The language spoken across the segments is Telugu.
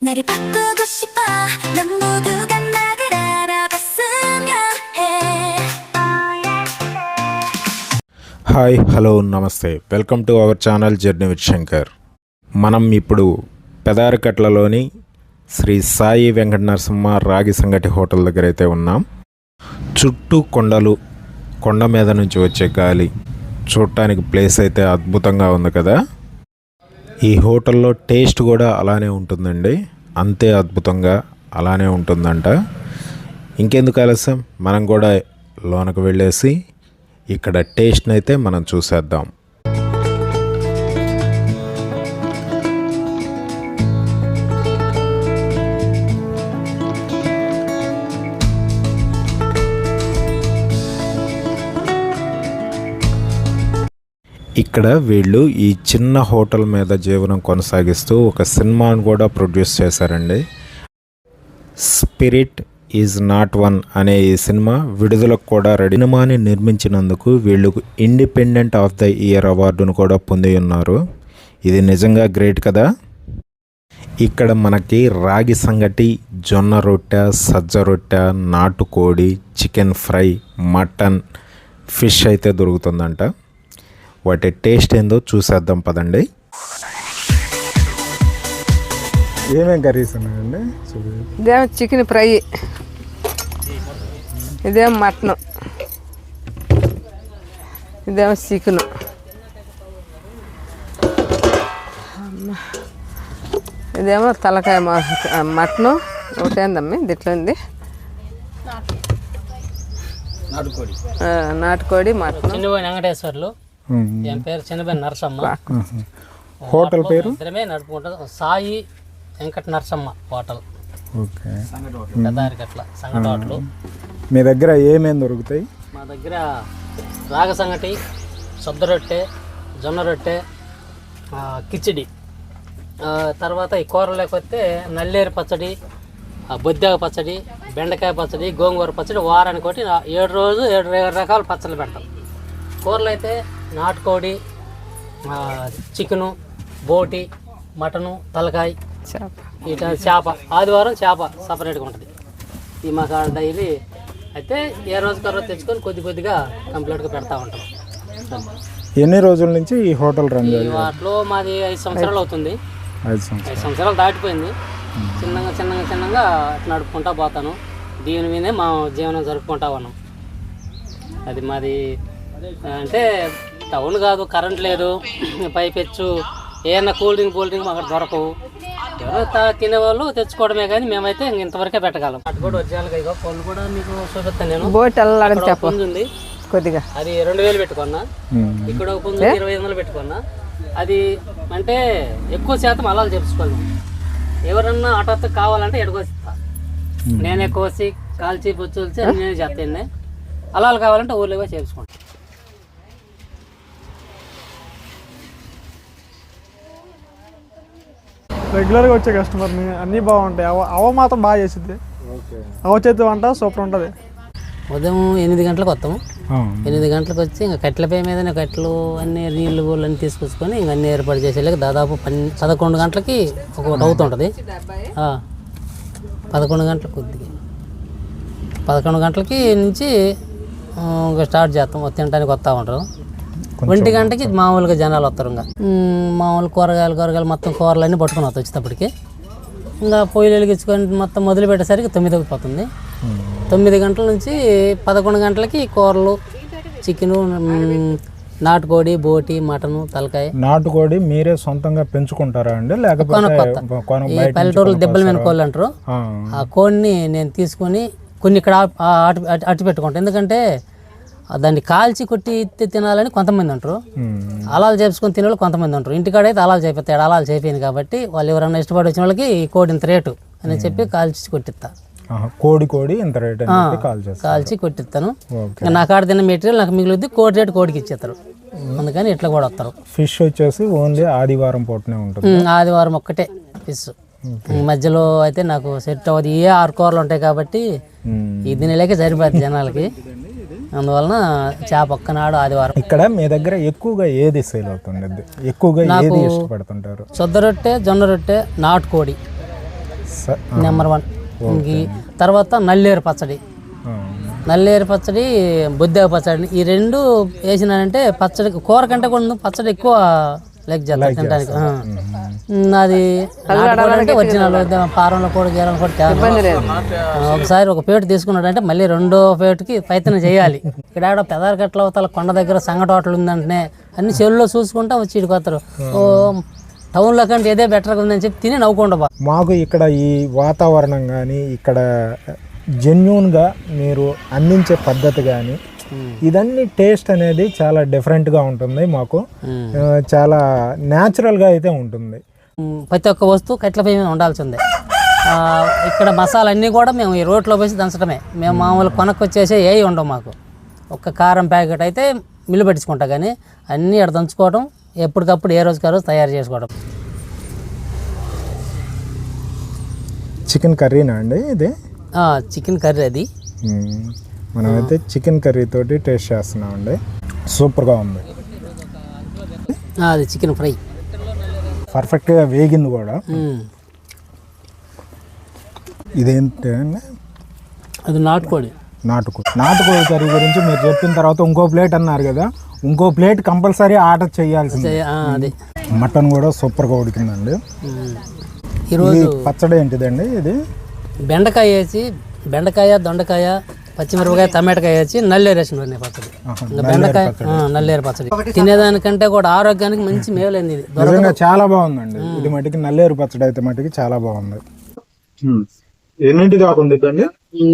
나를 바꾸고 싶어 넌 모두가 나를 알아봤으면 해 హాయ్ హలో నమస్తే welcome to our channel journey with Shankar మనం ఇప్పుడు పెదారకట్లలోని శ్రీ సాయి వెంకట నరసింహ రాగి సంగటి హోటల్ దగ్గర అయితే ఉన్నాం చుట్టూ కొండలు కొండ మీద నుంచి వచ్చే గాలి చూడటానికి ప్లేస్ అయితే అద్భుతంగా ఉంది కదా ఈ హోటల్లో టేస్ట్ కూడా అలానే ఉంటుందండి. అంతే అద్భుతంగా అలానే ఉంటుందంట. ఇంకెందుకు ఆలస్యం? మనం కూడా లోనకు వెళ్ళేసి ఇక్కడ టేస్ట్ని అయితే మనం చూసేద్దాం. ఇక్కడ వీళ్ళు ఈ చిన్న హోటల్ మీద జీవనం కొనసాగిస్తూ ఒక సినిమాను కూడా ప్రొడ్యూస్ చేశారండి. స్పిరిట్ ఈజ్ నాట్ వన్ అనే ఈ సినిమా విడుదలకు కూడా రెడీ. సినిమాని నిర్మించినందుకు వీళ్ళు ఇండిపెండెంట్ ఆఫ్ ద ఇయర్ అవార్డును కూడా పొంది ఉన్నారు. ఇది నిజంగా గ్రేట్ కదా? ఇక్కడ మనకి రాగి సంగటి జొన్న రొట్టె సజ్జ రొట్టె నాటుకోడి చికెన్ ఫ్రై మటన్ ఫిష్ అయితే దొరుకుతుందంట. వాటి టేస్ట్ ఏందో చూసేద్దాం పదండి. ఏమేం కర్రీస్ ఉన్నాయండి. ఇదేమో చికెన్ ఫ్రై. ఇదేమో మటన్. ఇదేమో చికెన్. ఇదేమో తలకాయ మటను. ఒకటేందమ్మి? దీంట్లో ఉంది. ఆ, నాటుకోడి మటన్. వెంకటేశ్వర్లు. ఏం పేరు? చిన్నపోయిన నరసమ్మ. హోటల్ పేరు? ఇద్దరమే నడుపుకుంటాం Sai Venkata Narasamma hotel. Okay. Peddarikatla Sangati hotel. మీ దగ్గర ఏమేమి దొరుకుతాయి? మా దగ్గర రాగ సంగటి సొద్ద రొట్టె జొన్న రొట్టె కిచిడి. తర్వాత ఈ కూరలు లేకపోతే నల్లేరు పచ్చడి బొద్దాగ పచ్చడి బెండకాయ పచ్చడి గోంగూర పచ్చడి వారానికి ఒకటి ఏడు రోజు ఏడు రకాల పచ్చళ్ళు పెడతాం. కూరలు అయితే నాటుకోడి ఆ, చికెను బోటి మటను తలకాయ చేప. ఇట్లా చేప. ఆదివారం చేప సపరేట్గా ఉంటుంది. ఈ మాకు డైలీ అయితే ఏ రోజు రోజు తెచ్చుకొని కొద్ది కొద్దిగా కంప్లీట్గా పెడతా ఉంటాం. ఎన్ని రోజుల నుంచి ఈ హోటల్ రన్ వాటిలో మాది ఐదు సంవత్సరాలు అవుతుంది. ఐదు సంవత్సరాలు. దాటిపోయింది. చిన్నగా చిన్నగా చిన్నగా అట్లా నడుపుకుంటా పోతాను. దీని మీదే మా జీవనం జరుపుకుంటా ఉన్నాం. అది మాది అంటే టౌన్ కాదు కరెంట్ లేదు. పైపెచ్చు. ఏమన్నా కూల్ డ్రింక్ కూల్ డ్రింక్ అక్కడ దొరకవు. ఎవరో తా- తినేవాళ్ళు తెచ్చుకోవడమే కానీ మేమైతే ఇంతవరకే పెట్టగలం. అటు కూడా వచ్చేయాలి పళ్ళు కూడా మీకు చూపిస్తాను నేను. బోట్ ఉంది కొద్దిగా. అది రెండు వేలు పెట్టుకున్నా. ఇక్కడ ఒక పుంజు ఇరవై ఐదు వందలు పెట్టుకున్నా. అది అంటే ఎక్కువ శాతం అలాలు చెప్పుకోను ఎవరన్నా హఠాత్తు కావాలంటే ఎడగొస్తా నేను వచ్చి కాల్చి అన్ని నేనే చేస్తాను అలాలు కావాలంటే ఊర్లో చేపించుకుంటా. రెగ్యులర్గా వచ్చే కస్టమర్ని అన్నీ బాగుంటాయి. అవ అవ మాత్రం బాగా చేసిద్ది. అవ చేతి వంట సూపర్ ఉంటుంది. ఉదయం ఎనిమిది గంటలకు వస్తాము. ఎనిమిది గంటలకు వచ్చి ఇంకా కట్టెలపై మీద కట్టెలు అన్ని నీళ్ళు గోళ్ళు అన్ని తీసుకొచ్చుకొని ఇంకా అన్ని ఏర్పాటు చేసేలాగా దాదాపు పన్నె పదకొండు గంటలకి ఒకటి అవుతుంటుంది. ఆ, పదకొండు గంటలకు కొద్దిగా పదకొండు గంటలకి నుంచి ఆ, ఇంకా స్టార్ట్ చేస్తాం. తినడానికి వస్తూ ఉంటారు. ఒంటి గంటకి మామూలుగా జనాలు వస్తారు ఇంకా. మామూలు కూరగాయలు కూరగాయలు మొత్తం కూరలు అన్నీ పట్టుకొని వస్తాం వచ్చేటప్పటికి. ఇంకా పొయ్యిలు వెలిగించుకొని మొత్తం మొదలు పెట్టేసరికి తొమ్మిది అయిపోతుంది. తొమ్మిది గంటల నుంచి పదకొండు గంటలకి కూరలు చికెను నాటుకోడి బోటి మటను తలకాయ. నాటుకోడి మీరే సొంతంగా పెంచుకుంటారా అండి? లేకపోతే పల్లెటూరులో దెబ్బల మీద కోళ్ళు అంటారు. ఆ. కోడిని నేను తీసుకొని కొన్ని ఇక్కడ అటు పెట్టుకుంటాను. ఎందుకంటే దాన్ని కాల్చి కొట్టి తినాలని కొంతమంది ఉమ్. అలాలు చేసుకొని తినే వాళ్ళు కొంతమంది ఉంటారు ఇంటికాడ అయితే అలాలు చేపిస్తాడు అలాలు చేపింది కాబట్టి వాళ్ళు ఎవరైనా ఇష్టపడి వచ్చిన వాళ్ళకి ఈ కోడి ఇంత రేటు అని చెప్పి కాల్చి కొట్టిస్తా. కోడి కోడి ఇంత రేట్ కాల్చి కొట్టిస్తాను. నా కాడ తిన్న మెటీరియల్ నాకు మిగులుద్ది కోడి రేటు కోడికి ఇచ్చేస్తారు. అందుకని ఇట్లా కూడా వస్తారు. ఫిష్ వచ్చేసి ఓన్లీ ఆదివారం పూటనే ఉంటుంది. ఆదివారం ఒక్కటే ఫిష్. మధ్యలో అయితే నాకు సెట్ అవ్వదు. ఏ ఆరు కూరలు ఉంటాయి కాబట్టి ఉమ్. ఈ తినేలేక సరిపోద్ది జనాలకి. అందువలన చేప ఒక్కనాడు ఆదివారం. ఇక్కడ మీ దగ్గర ఎక్కువగా ఏది సేల్ అవుతుండద్ది ఎక్కువగా ఏది ఇష్టపడుతుంటారు? సొద్ద రొట్టె జొన్న రొట్టె నాటుకోడి. నెంబర్ వన్ తర్వాత నల్లేరు పచ్చడి. నల్లేరు పచ్చడి బొద్దేవ పచ్చడి. ఈ రెండు వేసినానంటే పచ్చడి కూర కంటే కూడా పచ్చడి ఎక్కువ లైక్ చేస్తాను తినడానికి అది ఒరిజినల్ పారంలో కూడా గీరంలో కూడా ఒకసారి ఒక పేటు తీసుకున్నాడంటే మళ్ళీ రెండో పేటుకి ప్రయత్నం చేయాలి. ఇక్కడ ఆడ పెదారకట్ల అవతల కొండ దగ్గర సంగటి హోటల్ ఉందంటే అన్ని చెరువులో చూసుకుంటా వచ్చి ఇడిపోతారు ఓ టౌన్లో కంటే ఏదే బెటర్గా ఉందని చెప్పి తిని నవ్వుకుంటా బా. మాకు ఇక్కడ ఈ వాతావరణం కానీ ఇక్కడ జెన్యున్గా మీరు అందించే పద్ధతి కానీ ఇదన్నీ టేస్ట్ అనేది చాలా డిఫరెంట్గా ఉంటుంది మాకు. ఆ, చాలా న్యాచురల్గా అయితే ఉంటుంది. ప్రతి ఒక్క వస్తువు కట్ల పొయ్యి మీద ఉండాల్సిందే. ఇక్కడ మసాలా అన్నీ కూడా మేము ఈ రోట్లో వేసి దంచడమే. మేము మామూలు కొనక్కొచ్చేసే ఏ ఉండవు మాకు. ఒక్క కారం ప్యాకెట్ అయితే మిల్లు పెట్టించుకుంటా కానీ అన్నీ ఇక్కడ దంచుకోవడం ఎప్పటికప్పుడు ఏ రోజుకి రోజు తయారు చేసుకోవడం చికెన్ కర్రీనా అండి ఇది? చికెన్ కర్రీ అది. మనమైతే చికెన్ కర్రీ తోటి టేస్ట్ చేస్తున్నామండి. సూపర్గా ఉంది. అది చికెన్ ఫ్రై. పర్ఫెక్ట్గా వేగింది కూడా. ఇదేంటి అండి? అది నాటుకోడి. నాటుకోడి. నాటుకోడి కర్రీ గురించి మీరు చెప్పిన తర్వాత ఇంకో ప్లేట్ అన్నారు కదా ఇంకో ప్లేట్ కంపల్సరీ ఆర్డర్ చేయాల్సింది. అది. మటన్ కూడా సూపర్గా ఉడికిందండి. ఈరోజు పచ్చడి ఏంటిదండి ఇది? బెండకాయ వేసి బెండకాయ దొండకాయ పచ్చిమిరపకాయ టమాటకాయ వేసి నల్లేరు వేసిన ఉన్నాయి పచ్చడి. ఇంకా బెండకాయ నల్లేరు పచ్చడి. తినేదానికంటే కూడా ఆరోగ్యానికి మంచి మేలైంది ఇది. నిజంగా చాలా బాగుందండి. ఇది మటుకి నల్లేరు పచ్చడి అయితే మటుకి చాలా బాగుంది. ఎన్నింటి అండి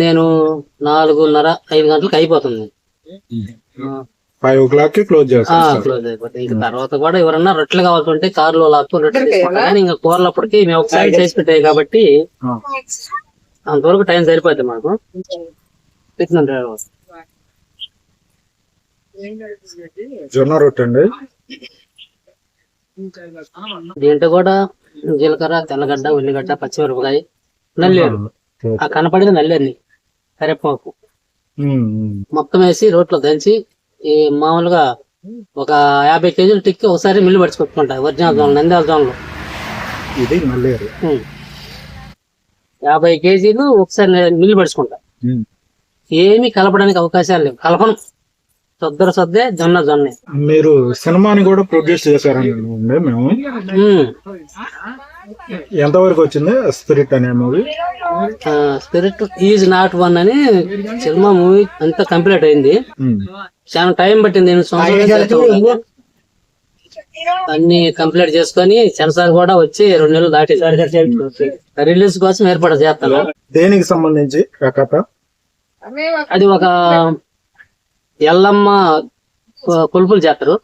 నేను నాలుగున్నర ఐదు గంటలకు అయిపోతుంది. ఫైవ్ ఓ క్లాక్కి క్లోజ్ చేస్తాం క్లోజ్ అయిపోతుంది. ఇంకా తర్వాత కూడా ఎవరన్నా రొట్టెలు కావాల్సి ఉంటే కారులో లాక్కుని రొట్టెలు తీసుకుంటా ఇంకా కూరలప్పటికి మేము ఒకసారి చేసి పెట్టాయి కాబట్టి అంతవరకు టైం సరిపోతుంది మాకు. జొన్న రొట్టె అండి దీంట్లో కూడా జీలకర్ర తెల్లగడ్డ ఉల్లిగడ్డ పచ్చిమిరపకాయ నల్లేరు. ఆ కనపడేది నల్లేరుని కరివేపాకు. మొత్తం వేసి రోట్లో దంచి ఈ మామూలుగా ఒక యాభై కేజీలు టిక్కి ఒకసారి మిల్లు పడుచుకొట్టుకుంటాయి ఒరిజినల్ జోన్లు నంద్యాల జోన్లు. ఇది. యాభై కేజీలు ఒకసారి మిల్లు పడుచుకుంటా. ఏమీ కలపడానికి అవకాశాలు లేవు. కలపను. సొద్దర సొద్దే జొన్న జొన్నే. మీరు సినిమాని కూడా ప్రొడ్యూస్ చేశారండి మేము. ఎంతవరకు వచ్చింది స్పిరిట్ అనే movie? Spirit is not one అని సినిమా మూవీ అంతా కంప్లీట్ అయింది. చాలా టైం పట్టింది. నేను. అన్ని కంప్లీట్ చేసుకొని సెన్సార్ కూడా వచ్చి రెండు నెలలు దాటి రిలీజ్ కోసం ఏర్పాటు చేస్తాను. దేనికి సంబంధించి కథ? అది ఒక ఎల్లమ్మ కొలుపులు చేస్తారు.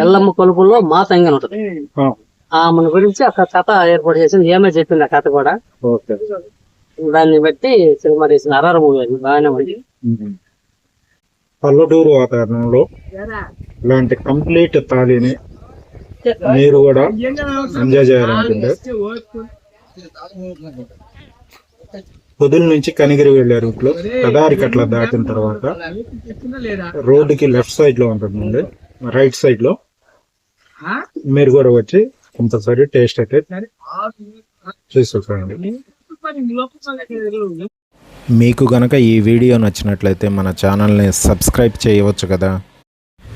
ఎల్లమ్మ కొలుపుల్లో మా తంగని ఉంటుంది. ఆ, ఆమె గురించి ఒక కథ ఏర్పాటు చేసింది. ఏమే చెప్పింది ఆ కథ కూడా. ఓకే. దాన్ని బట్టి సినిమా తీసిన అరార మూవీ అది. బాగానే ఉంది. పల్లెటూరు వాతావరణంలో ఇలాంటి కంప్లీట్ తాళిని మీరు కూడా ఎంజాయ్ చేయాలనుకుంటే. పొదుల నుంచి కనిగిరి వెళ్ళే రూట్లో కదారికట్ల దాటిన తర్వాత రోడ్డుకి లెఫ్ట్ సైడ్లో ఉంటుందండి రైట్ సైడ్లో మీరు కూడా వచ్చి కంపల్సరీ టేస్ట్ అయితే చూసుకోండి. మీకు గనక ఈ వీడియో నచ్చినట్లయితే మన ఛానల్ని సబ్స్క్రైబ్ చేయవచ్చు కదా.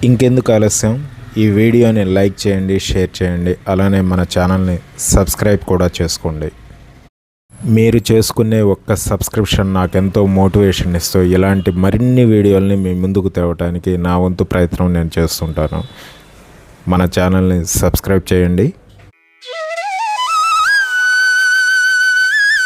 ఇంకెందుకు ఆలస్యం? ఈ వీడియోని లైక్ చేయండి షేర్ చేయండి అలానే మన ఛానల్ని సబ్స్క్రైబ్ కూడా చేసుకోండి. మీరు చేసుకునే ఒక్క సబ్స్క్రిప్షన్ నాకెంతో మోటివేషన్ ఇస్తూ ఇలాంటి మరిన్ని వీడియోల్ని మీ ముందుకు తేవటానికి నా వంతు ప్రయత్నం నేను చేస్తుంటాను. మన ఛానల్ని సబ్స్క్రైబ్ చేయండి.